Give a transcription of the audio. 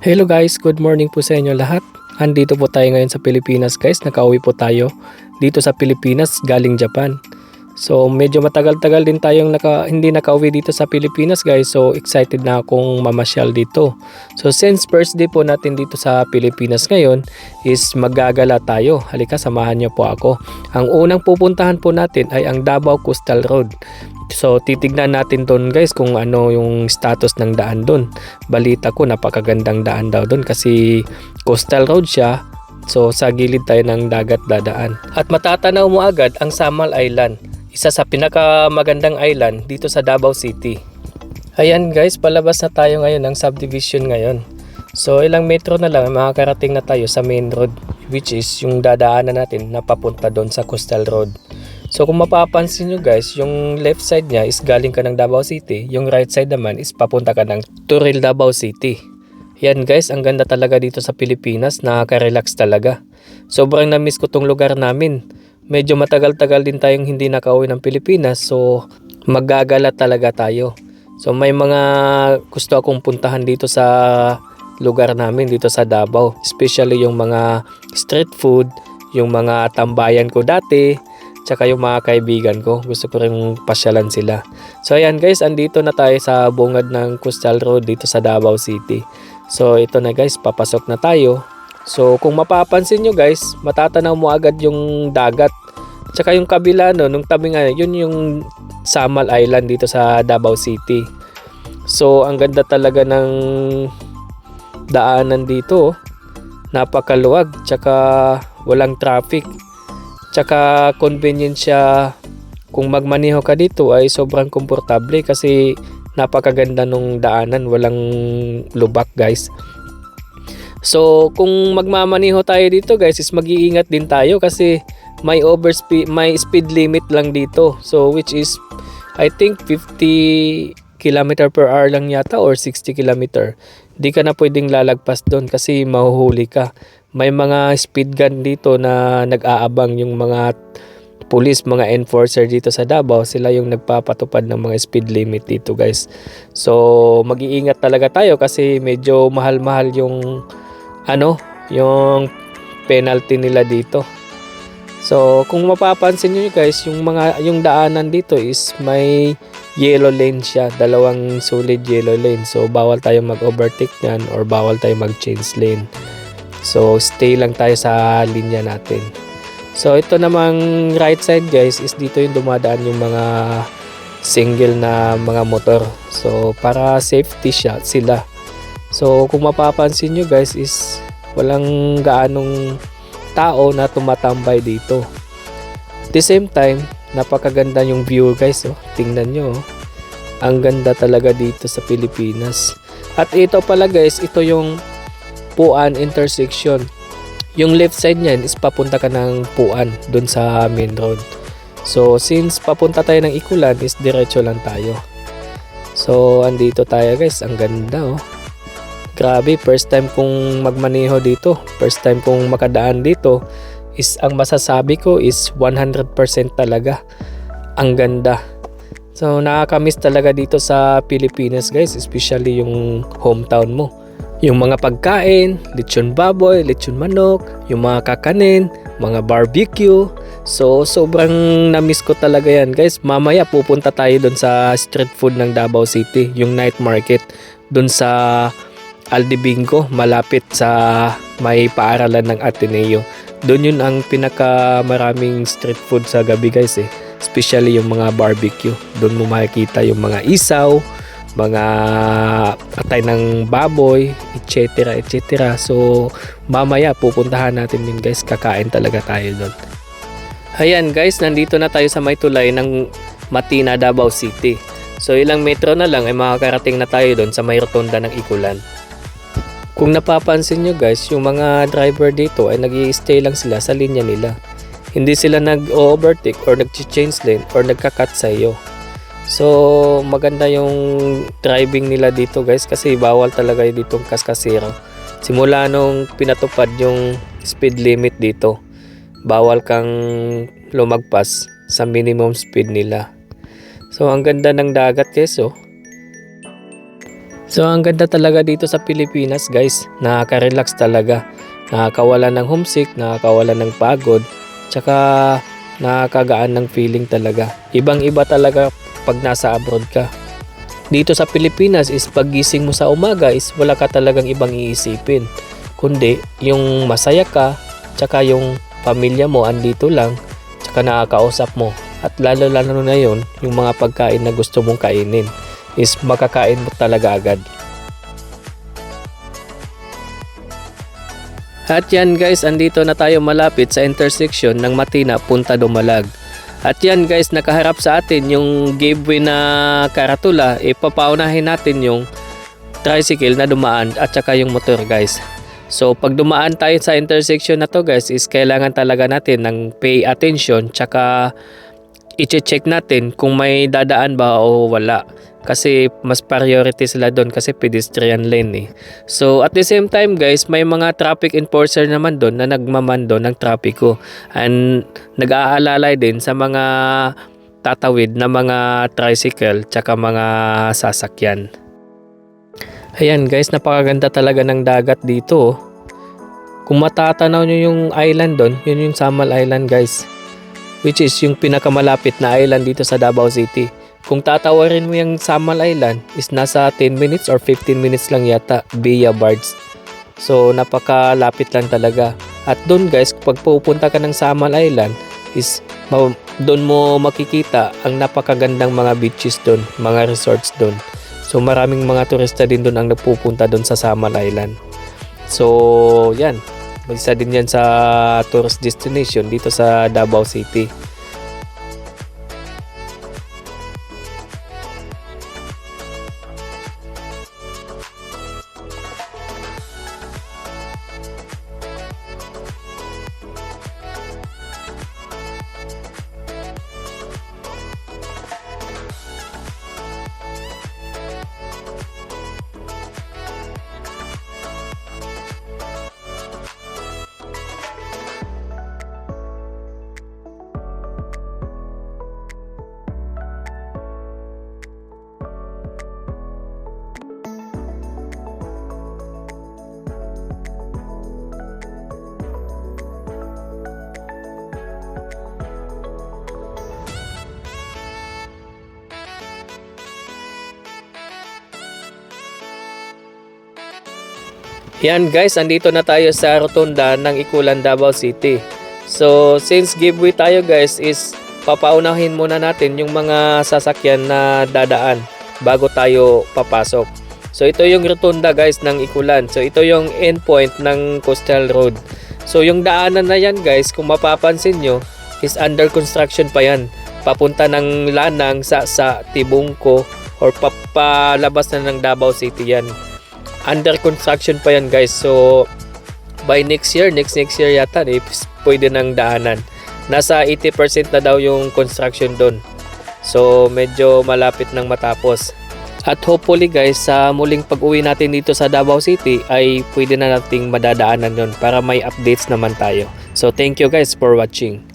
Hello guys, good morning po sa inyo lahat. Andito po tayo ngayon sa Pilipinas guys. Nakauwi po tayo dito sa Pilipinas galing Japan. So medyo matagal-tagal din tayong naka, hindi nakauwi dito sa Pilipinas guys. So excited na akong mamasyal dito. So since first day po natin dito sa Pilipinas ngayon is magagala tayo. Halika samahan niyo po ako. Ang unang pupuntahan po natin ay ang Davao Coastal Road. So titignan natin doon guys kung ano yung status ng daan doon. Balita ko napakagandang daan daw doon kasi coastal road siya. So sa gilid tayo ng dagat dadaan. At matatanaw mo agad ang Samal Island. Isa sa pinakamagandang island dito sa Davao City. Ayan guys, palabas na tayo ngayon ng subdivision ngayon. So ilang metro na lang makakarating na tayo sa main road which is yung dadaanan natin na papunta doon sa coastal road. So kung mapapansin nyo guys, yung left side niya is galing ka ng Davao City, yung right side naman is papunta ka ng Turil Davao City. Yan guys, ang ganda talaga dito sa Pilipinas, nakaka-relax talaga. Sobrang na-miss ko tong lugar namin. Medyo matagal-tagal din tayong hindi nakauwi ng Pilipinas, so magagala talaga tayo. So may mga gusto akong puntahan dito sa lugar namin dito sa Davao, especially yung mga street food, yung mga tambayan ko dati, tsaka yung mga kaibigan ko. Gusto ko rin pasyalan sila. So ayan guys, andito na tayo sa bungad ng Coastal Road dito sa Davao City. So ito na guys, papasok na tayo. So kung mapapansin nyo guys, matatanaw mo agad yung dagat. Tsaka yung kabila no, nung tabi nga, yun yung Samal Island dito sa Davao City. So ang ganda talaga ng daanan dito. oh. Napakaluwag, tsaka walang traffic. Tsaka convenient siya kung magmaneho ka dito ay sobrang komportable kasi napakaganda nung daanan, walang lubak guys. So kung magmamaneho tayo dito guys is mag-iingat din tayo kasi may overspeed, may speed limit lang dito. So which is I think 50 km per hour lang yata or 60 km. Di ka na pwedeng lalagpas doon kasi mahuhuli ka. May mga speed gun dito na nag-aabang yung mga police, mga enforcer dito sa Davao, sila yung nagpapatupad ng mga speed limit dito guys. So mag-iingat talaga tayo kasi medyo mahal-mahal yung ano, yung penalty nila dito. So kung mapapansin niyo guys, yung mga yung daanan dito is may yellow lane siya, dalawang solid yellow lane. So bawal tayo mag-overtake niyan or bawal tayo mag-change lane. So stay lang tayo sa linya natin. So ito namang right side guys is dito yung dumadaan yung mga single na mga motor. So para safety siya sila. So kung mapapansin nyo guys is walang gaanong tao na tumatambay dito. At the same time, napakaganda yung view guys. Oh. Tingnan nyo. Oh. Ang ganda talaga dito sa Pilipinas. At ito pala guys, ito yung Puan intersection. Yung left side niyan is papunta ka ng Puan dun sa main road. So since papunta tayo ng Ikulan is diretso lang tayo. So andito tayo guys, ang ganda oh. Grabe, first time kong magmaneho dito. First time kong makadaan dito is ang masasabi ko is 100% talaga. Ang ganda. So nakakamiss talaga dito sa Pilipinas guys, especially yung hometown mo. Yung mga pagkain, lechon baboy, lechon manok, yung mga kakanin, mga barbecue. So sobrang namiss ko talaga yan guys. Mamaya pupunta tayo doon sa street food ng Davao City, yung night market doon sa Aldibingo, malapit sa may paaralan ng Ateneo. Doon yun ang pinaka maraming street food sa gabi guys eh. Especially yung mga barbecue. Doon mo makikita yung mga isaw, mga atay ng baboy, etc. etc. So mamaya pupuntahan natin din guys. Kakain talaga tayo doon. Ayan guys, nandito na tayo sa may tulay ng Matina, Davao City. So ilang metro na lang ay makakarating na tayo doon sa may rotonda ng Ikulan. Kung napapansin nyo guys, yung mga driver dito ay nag stay lang sila sa linya nila. Hindi sila nag-overtake or nag-change lane or nagka-cut sa iyo. So, maganda yung driving nila dito guys kasi bawal talaga ditong kaskasero. Simula nung pinatupad yung speed limit dito, bawal kang lumagpas sa minimum speed nila. So, ang ganda ng dagat guys oh. So ang ganda talaga dito sa Pilipinas guys, nakaka-relax talaga. Nakakawala ng homesick, nakakawala ng pagod, tsaka nakakagaan ng feeling talaga. Ibang iba talaga pag nasa abroad ka. Dito sa Pilipinas is paggising mo sa umaga is wala ka talagang ibang iisipin. Kundi yung masaya ka, tsaka yung pamilya mo andito lang, tsaka nakakausap mo. At lalo lalo na yun, yung mga pagkain na gusto mong kainin is makakain mo talaga agad. At yan guys, andito na tayo malapit sa intersection ng Matina punta Dumalag. At yan guys, nakaharap sa atin yung gateway na karatula, ipapaunahin natin yung tricycle na dumaan at saka yung motor guys. So pag dumaan tayo sa intersection na to guys, is kailangan talaga natin ng pay attention tsaka i-check natin kung may dadaan ba o wala. Kasi mas priority sila doon kasi pedestrian lane eh. So at the same time guys, may mga traffic enforcer naman doon na nagmamando ng trapiko. And nag-aalalay din sa mga tatawid na mga tricycle tsaka mga sasakyan. Ayan guys, napakaganda talaga ng dagat dito. oh. Kung matatanaw nyo yung island doon, yun yung Samal Island guys. Which is yung pinakamalapit na island dito sa Davao City. Kung tatawarin mo yung Samal Island is nasa 10 minutes or 15 minutes lang yata via barge. So napakalapit lang talaga. At doon guys, pag pupunta ka ng Samal Island is doon mo makikita ang napakagandang mga beaches doon, mga resorts doon. So maraming mga turista din doon ang nagpupunta doon sa Samal Island. So yan, isa din yan sa tourist destination dito sa Davao City. Yan guys, andito na tayo sa rotunda ng Ikulan Davao City. So since giveaway tayo guys is papaunahin muna natin yung mga sasakyan na dadaan bago tayo papasok. So ito yung rotunda guys ng Ikulan. So ito yung endpoint ng Coastal Road. So yung daanan na yan guys, kung mapapansin nyo, is under construction pa yan. Papunta ng Lanang sa, sa Tibungko or papalabas na ng Davao City yan under construction pa yan guys. So by next year next next year yata eh, pwede nang daanan. Nasa 80% na daw yung construction doon. So medyo malapit nang matapos. At hopefully guys sa muling pag-uwi natin dito sa Davao City ay pwede na nating madadaanan yon para may updates naman tayo. So thank you guys for watching